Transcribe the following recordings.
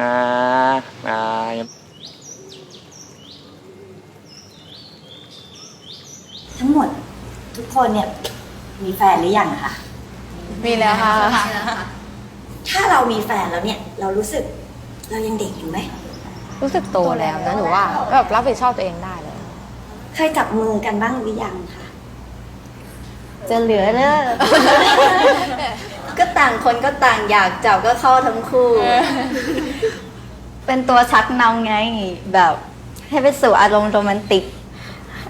นะนะยังทั้งหมดทุกคนเนี่ยมีแฟนหรือยังคะมีแล้วค่ะ ถ้าเรามีแฟนแล้วเนี่ย เรารู้สึกเรายังเด็กอยู่ไหม รู้สึกโตแล้วนะหนูว่าแบบรับผิดชอบตัวเองได้เลย เคยจับมือกันบ้างหรือยังคะจะเหลือเด้อ ก็ต่างคนก็ต่างอยากจับก็เข้าทั้งคู่ เป็นตัวชักนำไงแบบให้ไปสู่อารมณ์โรแมนติก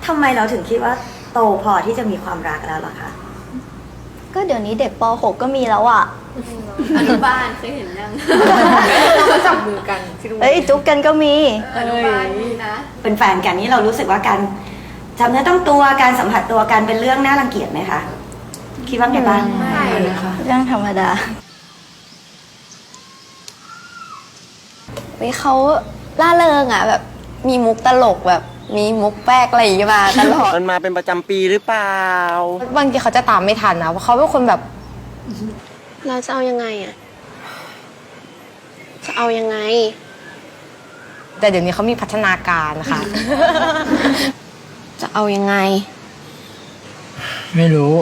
ทำไมเราถึงคิดว่าโตพอที่จะมีความรักแล้วล่ะคะ ก็เดี๋ยวนี้เด็กป .6 ก็มีแล้วอะ อนุบาลเคยเห็นยังเราก็จับมือกันที่โรงเรีเอ้ยยนจุ๊บกันก็มี อนุบาลนี่นะ เป็นแฟนกันนี่เรารู้สึกว่าการจำเนื้อต้องตัวการสัมผัสตัวกันเป็นเรื่องน่ารังเกียจไหมคะ คิดว่าไงบ้าง ไม่ นะคะ เรื่องธรรมดาวิเขาล่าเริงอะแบบมีมุกตลกแบบมีมุกแป๊กอะไรอย่างเงี้ยมาตลอด มันมาเป็นประจำปีหรือเปล่า บางทีเขาจะตามไม่ทันนะเพราะเขาเป็นคนแบบ เราจะเอายังไงอะ จะเอายังไง แต่เดี๋ยวนี้เขามีพัฒนาการนะคะ จะเอายังไง ไม่รู้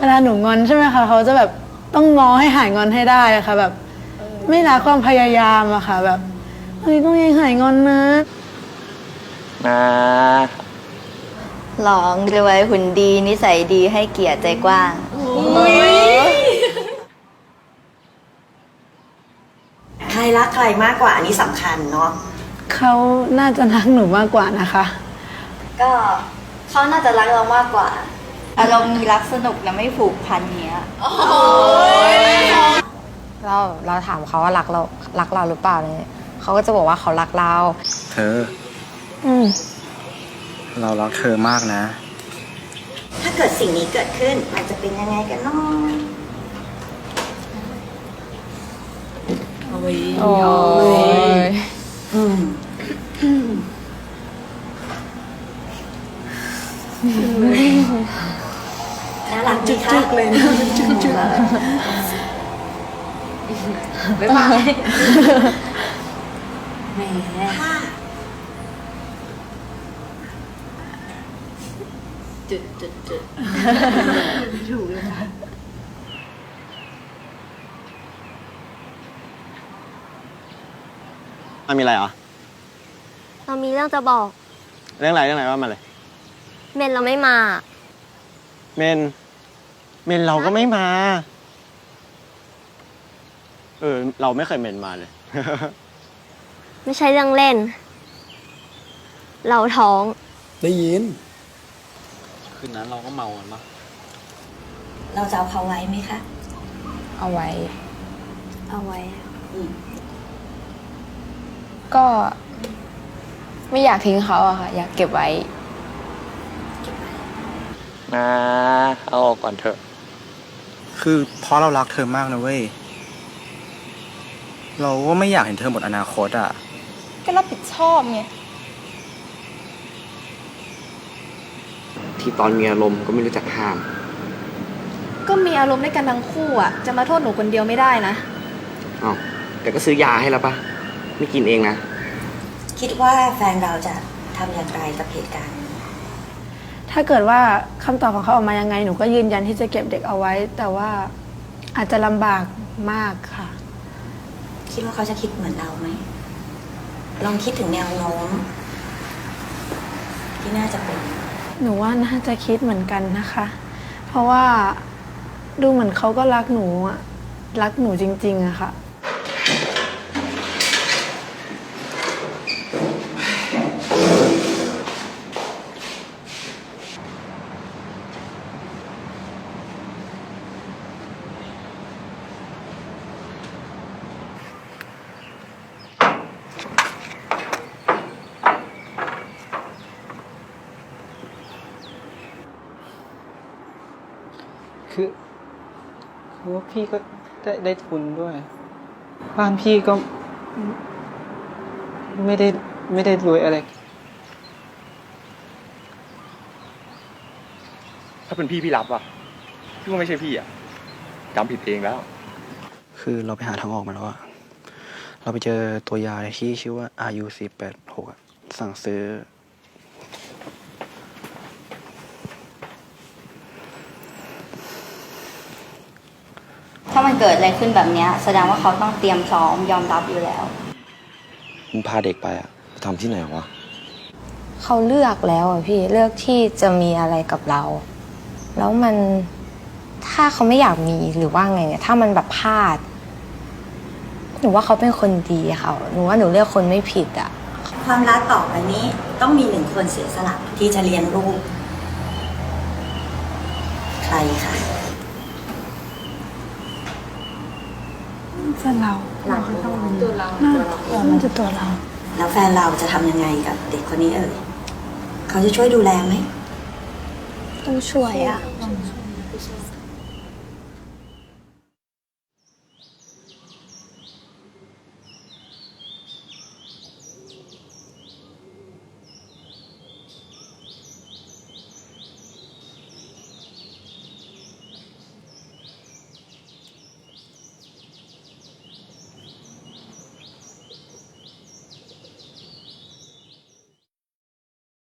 เวลาหนูงอนใช่ไหมคะเขาจะแบบต้องง้อให้หายงอนให้ได้อะค่ะ แบบ ไม่ละความพยายามอะค่ะ แบบเฮ้ยต้องยังหายงอนนะ นะหลองรวยหุ่นดีนิสัยดีให้เกียรติใจกว้าง ใครรักใครมากกว่าอันนี้สำคัญเนาะเขาน่าจะรักหนูมากกว่านะคะ ก็เขาน่าจะรักเรามากกว่า อารมณ์มีรักสนุกและไม่ผูกพันเนี้ย เราเราถามเขาว่ารักเรารักเราหรือเปล่าเนี่ยเขาก็จะบอกว่าเขารักเรา เธอ อืมเรารักเธอมากนะ ถ้าเกิดสิ่งนี้เกิดขึ้นมันจะเป็นยังไงกันเนาะโอ้ย อืมน่ารักจุกๆเลยนะจุกๆบ๊ายบายถ้าจุดจุดจุดมันมีอะไรเหรอ เรามีเรื่องจะบอก เรื่องอะไรเรื่องอะไรว่ามาเลย เมนเราไม่มา เมน เมนเราก็ไม่มา เออ เราไม่เคยเมนมาเลย ไม่ใช่เรื่องเล่น เราท้อง ได้ยิน คืนนั้นเราก็เมากันปะเราจะเอาเขาไว้ไหมคะ เอาไว้ เอาไว้ ก็ไม่อยากทิ้งเขาอะค่ะ อยากเก็บไว้ นะเอาออกก่อนเถอะ คือเพราะเรารักเธอมากนะเว้ย เราก็ไม่อยากเห็นเธอหมดอนาคตอะ ก็รับผิดชอบไง ที่ตอนมีอารมณ์ก็ไม่รู้จักห้าม ก็มีอารมณ์ด้วยกันทั้งคู่อะ จะมาโทษหนูคนเดียวไม่ได้นะ อ้าว แต่ก็ซื้อยาให้แล้วปะไม่กินเองนะ คิดว่าแฟนเราจะทำอย่างไรกับเหตุการณ์นี้ ถ้าเกิดว่าคำตอบของเขาออกมายังไง หนูก็ยืนยันที่จะเก็บเด็กเอาไว้ แต่ว่าอาจจะลำบากมากค่ะ คิดว่าเขาจะคิดเหมือนเราไหม ลองคิดถึงแนวโน้มที่น่าจะเป็น หนูว่าน่าจะคิดเหมือนกันนะคะ เพราะว่าดูเหมือนเขาก็รักหนูอะรักหนูจริงๆอะค่ะ คือคือว่าพี่ก็ได้ได้ทุนด้วย บ้านพี่ก็ ไม่ได้ไม่ได้รวยอะไร ถ้าเป็นพี่พี่รับอะพี่ว่าไม่ใช่พี่อะจำผิดเองแล้ว คือเราไปหาทางออกมาแล้วอะเราไปเจอตัวยาที่ชื่อว่า RU 4 8 6 อะสั่งซื้อามันเกิดอะไรขึ้นแบบเนี้ย แสดงว่าเขาต้องเตรียมซ้อมยอมรับอยู่แล้ว มึงพาเด็กไปอะทำที่ไหนวะ เขาเลือกแล้วอะพี่เลือกที่จะมีอะไรกับเรา แล้วมันถ้าเขาไม่อยากมีหรือว่าไงเนี่ย ถ้ามันแบบพลาดหนูว่าเขาเป็นคนดีอะค่ะหนูว่าหนูเลือกคนไม่ผิดอะความรักต่อไปนี้ต้องมีหนึ่งคนเสียสละที่จะเลี้ยงลูก ใครคะ จะเราเราตัวเราน่าจะตัวเรา แล้วแฟนเราจะทำยังไงกับเด็กคนนี้เอ่ยเขาจะช่วยดูแลไหมต้องช่วยอะช